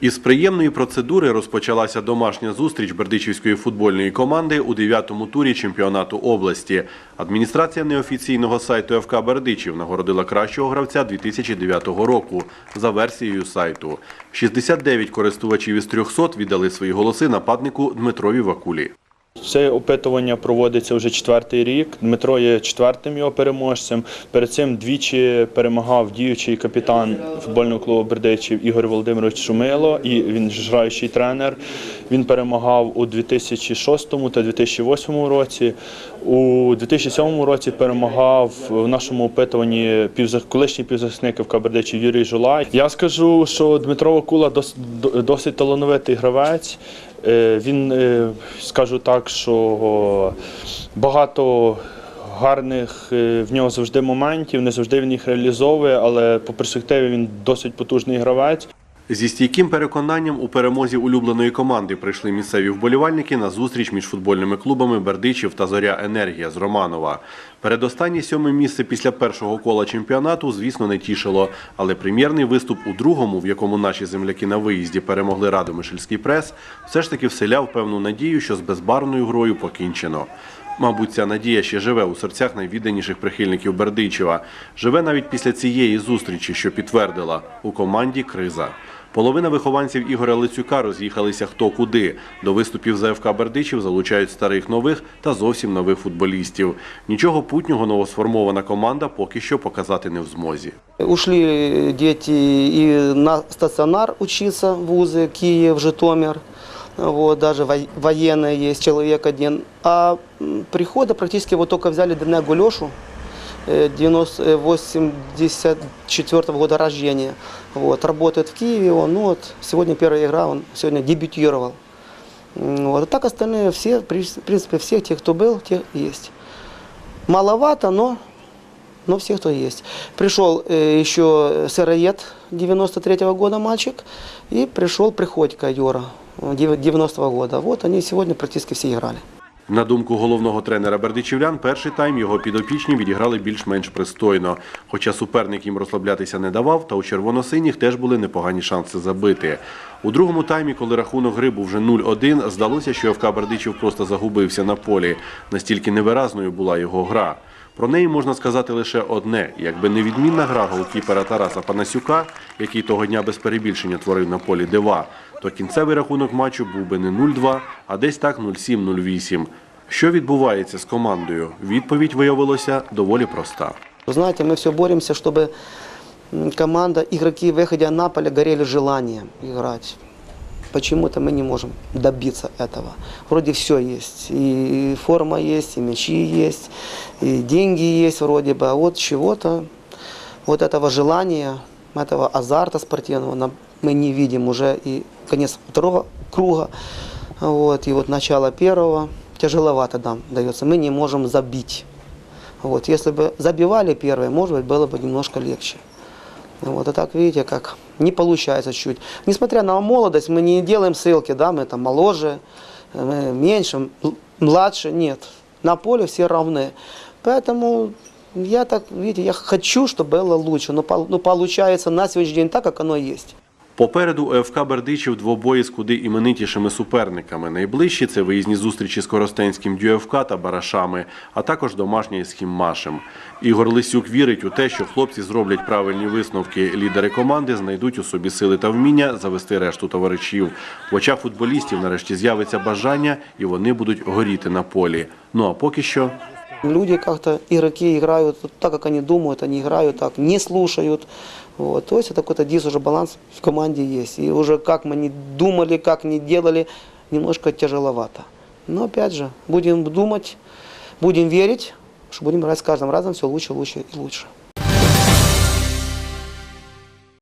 Із приємної процедури розпочалася домашня зустріч Бердичівської футбольної команди у дев'ятому турі чемпіонату області. Адміністрація неофіційного сайту ФК Бердичів нагородила кращого гравця 2009 року за версією сайту. 69 користувачів із 300 віддали свої голоси нападнику Дмитрові Вакулі. Це опитування проводиться вже четвертий рік. Дмитро є четвертим його переможцем. Перед цим двічі перемагав діючий капітан футбольного клубу Бердичів Ігор Володимирович Шумило, і він граючий тренер. Він перемагав у 2006 та 2008 році. У 2007 році перемагав в нашому опитуванні колишній півзахисник ФК Юрій Жулай. Я скажу, що Дмитро Вакула дос- досить талановитий гравець. Е, Він, е, скажу так, що багато гарних е, в нього завжди моментів, не завжди він їх реалізовує, але по перспективі він досить потужний гравець. Зі стійким переконанням у перемозі улюбленої команди прийшли місцеві вболівальники на зустріч між футбольними клубами Бердичів та Зоря Енергія з Романова. Передостаннє сьоме місце після першого кола чемпіонату, звісно, не тішило. Але прем'єрний виступ у другому, в якому наші земляки на виїзді перемогли Радомишльський прес, все ж таки вселяв певну надію, що з безбарвною грою покінчено. Мабуть, ця надія ще живе у серцях найвідданіших прихильників Бердичева. Живе навіть після цієї зустрічі, що підтвердила у команді криза. Половина вихованців Ігоря Лицюка роз'їхалися хто куди. До виступів ЗФК Бердичів залучають старих нових та зовсім нових футболістів. Нічого путнього новосформована команда поки що показати не в змозі. Ушли діти і на стаціонар вчитися, вузи, Київ, Житомир. вот, даже военные есть, человек один. А прихода практично вот взяли Дана льошу. 1984 года рождения. Вот, работает в Киеве он. Ну, вот, сегодня первая игра, он сегодня дебютировал. Вот. А так остальные все, в принципе, всех тех, кто был, тех есть. Маловато, но, но все, кто есть. Пришел э, еще сыроед 93 -го года мальчик, и пришел Приходько Юра 90 -го года. Вот они сегодня практически все играли. На думку головного тренера бердичівлян, перший тайм його підопічні відіграли більш-менш пристойно. Хоча суперник їм розслаблятися не давав, та у червоно-синіх теж були непогані шанси забити. У другому таймі, коли рахунок гри був вже 0-1, здалося, що ФК Бердичів просто загубився на полі. Настільки невиразною була його гра. Про неї можна сказати лише одне: якби не відмінна гра голкіпера Тараса Панасюка, який того дня без перебільшення творив на полі дива, то кінцевий рахунок матчу був би не 0-2, а десь так 0-7-0-8. Що відбувається з командою? Відповідь виявилася доволі проста. Вы знаете, мы все боремся, чтобы м, команда, игроки, выходя на поле, горели желанием играть. Почему-то мы не можем добиться этого. Вроде все есть. И форма есть, и мячи есть, и деньги есть вроде бы. А вот чего-то, вот этого желания, этого азарта спортивного мы не видим уже. И конец второго круга, вот, и вот начало первого тяжеловато нам дается. Мы не можем забить. Вот, если бы забивали первые, может быть, было бы немножко легче. Вот, а так, видите, как не получается чуть. Несмотря на молодость, мы не делаем ссылки, да, мы там моложе, мы меньше, младше, нет. На поле все равны. Поэтому я так, видите, я хочу, чтобы было лучше, но, но получается на сегодняшний день так, как оно есть. Попереду у ФК Бердичів двобої з куди іменитішими суперниками. Найближчі це виїзні зустрічі з Коростенським Дюєвка та Барашами, а також домашня із Хіммашем. Ігор Лисюк вірить у те, що хлопці зроблять правильні висновки. Лідери команди знайдуть у собі сили та вміння завести решту товаришів. В очах футболістів нарешті з'явиться бажання, і вони будуть горіти на полі. Ну а поки що Люди как-то, игроки играют вот так, как они думают, они играют так, не слушают. Вот. То есть это какой-то дис уже баланс в команде есть. И уже как мы не думали, как не делали, немножко тяжеловато. Но опять же, будем думать, будем верить, что будем играть с каждым разом все лучше, лучше и лучше.